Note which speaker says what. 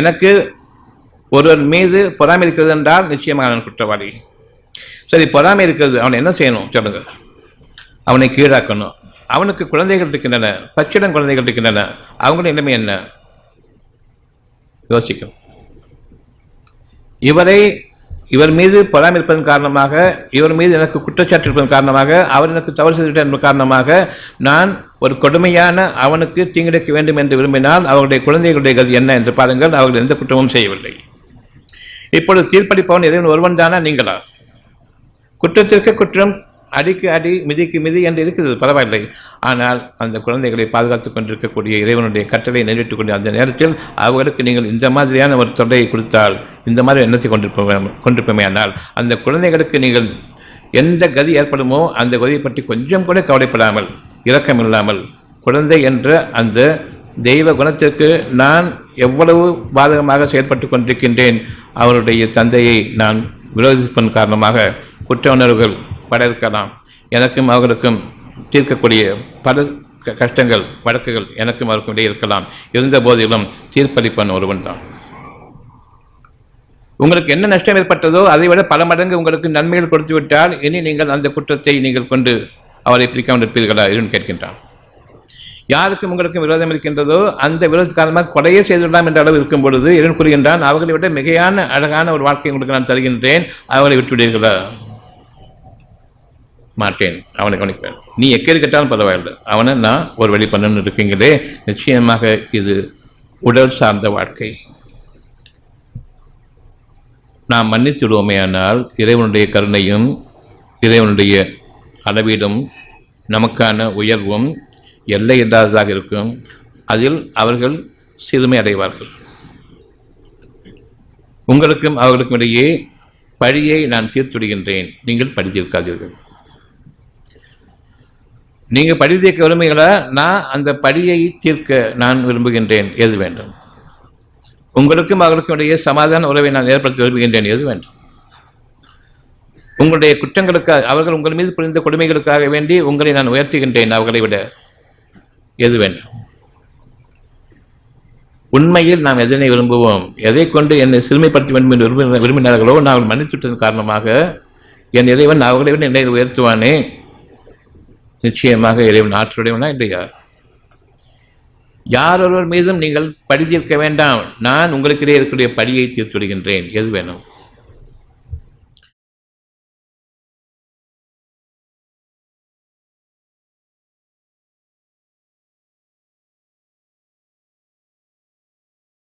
Speaker 1: எனக்கு ஒருவர் மீது பொறாமை இருக்கிறது என்றால் நிச்சயமாக அவன் குற்றவாளி. சரி பொறாமை இருக்கிறது அவனை என்ன செய்யணும்? சொல்லுங்க. அவனை கீழாக்கணும். அவனுக்கு குழந்தைகள் இருக்கின்றன பச்சிடம் குழந்தைகள் இருக்கின்றன. அவங்களுடைய நிலைமை என்ன? யோசிக்கும். இவரை இவர் மீது பொறாமை இருப்பதன் காரணமாக இவர் மீது எனக்கு குற்றச்சாட்டு இருப்பதன் காரணமாக அவர் எனக்கு தவறு செய்துவிட்டார் என்பதன் காரணமாக நான் ஒரு கொடுமையான அவனுக்கு தீங்கிழைக்க வேண்டும் என்று விரும்பினால் அவருடைய குழந்தைகளுடைய கதி என்ன என்று பாருங்கள் அவர்கள் எந்த குற்றமும் செய்யவில்லை. இப்பொழுது தீர்ப்பளிப்பவன் இறைவன் ஒருவன் தானா நீங்களா? குற்றத்திற்கு குற்றம் அடிக்கு அடி மிதிக்கு மிதி என்று இருக்கிறது பரவாயில்லை. ஆனால் அந்த குழந்தைகளை பாதுகாத்துக் கொண்டிருக்கக்கூடிய இறைவனுடைய கட்டளை நிறைவேற்றிக் கொண்ட அந்த நேரத்தில் அவர்களுக்கு நீங்கள் இந்த மாதிரியான ஒரு தொல்லையை கொடுத்தால் இந்த மாதிரி எண்ணத்தை கொண்டிருப்போம் கொண்டிருப்போமே ஆனால் அந்த குழந்தைகளுக்கு நீங்கள் எந்த கதி ஏற்படுமோ அந்த கதியை பற்றி கொஞ்சம் கூட கவலைப்படாமல் இரக்கமில்லாமல். குழந்தை என்ற அந்த தெய்வ குணத்திற்கு நான் எவ்வளவு பாதகமாக செயல்பட்டு கொண்டிருக்கின்றேன் அவருடைய தந்தையை நான் விரோதிப்பதன் காரணமாக குற்ற உணர்வுகள் பட இருக்கலாம் எனக்கும் அவர்களுக்கும் தீர்க்கக்கூடிய பல க- கஷ்டங்கள் வழக்குகள் எனக்கும் அவருக்கும் இடையே இருக்கலாம். இருந்த போதிலும் தீர்ப்பளிப்பன் ஒருவன் தான். உங்களுக்கு என்ன நஷ்டம் ஏற்பட்டதோ அதை விட பல மடங்கு உங்களுக்கு நன்மைகள் கொடுத்து விட்டால் இனி நீங்கள் அந்த குற்றத்தை நீங்கள் கொண்டு அவரை பிடிக்காமல் இருப்பீர்களா என்று கேட்கின்றான். யாருக்கும் உங்களுக்கும் விரோதம் இருக்கின்றதோ அந்த விரோத காரணமாக கொலையே செய்துவிடலாம் என்ற அளவு இருக்கும் பொழுது இறைவன் கூறுகின்றான் அவர்களை விட மிகையான அழகான ஒரு வாழ்க்கை உங்களுக்கு நான் தருகின்றேன். அவரை விட்டுவிடுவீர்களா மாட்டேன். அவனை கவனிப்பேன். நீ எக்கேறு கேட்டாலும் பரவாயில்லை. அவனை நான் ஒரு வழி பண்ணணும்னு இருக்கீங்களே. நிச்சயமாக இது உடல் சார்ந்த வாழ்க்கை. நாம் மன்னித்து விடுவோமேயானால் இறைவனுடைய கருணையும் இறைவனுடைய அளவீடும் நமக்கான உயர்வும் எல்லை இல்லாததாக இருக்கும். அதில் அவர்கள் சிறுமை அடைவார்கள். உங்களுக்கும் அவர்களுக்கும் இடையே பழியை நான் தீர்த்துடுகின்றேன் நீங்கள் பழி தீர்க்காதீர்கள் நீங்கள் பழி தீர்க்க விரும்புகிறா நான் அந்த பழியை தீர்க்க நான் விரும்புகின்றேன். எது வேண்டும்? உங்களுக்கும் அவர்களுக்கும் இடையே சமாதான உறவை நான் ஏற்படுத்த விரும்புகின்றேன். எது வேண்டும்? உங்களுடைய குற்றங்களுக்காக அவர்கள் உங்கள் மீது புரிந்த கொடுமைகளுக்காக வேண்டி உங்களை நான் உயர்த்துகின்றேன் அவர்களை விட. எது வேண்டும்? உண்மையில் நாம் எதனை விரும்புவோம்? எதை கொண்டு என்னை சிறுமைப்படுத்த வேண்டும் என்று விரும்பி விரும்பினார்களோ நான் மன்னித்துவிட்டதன் காரணமாக என் இறைவன் அவர்களை விட என்னை உயர்த்துவானே? நிச்சயமாக இறைவன் ஆற்றுடையவனா இல்லையா? யார் ஒருவர் மீதும் நீங்கள் படி தீர்க்க வேண்டாம். நான் உங்களுக்கிடையே இருக்கக்கூடிய படியை தீர்த்து விடுகின்றேன். எது வேணும்?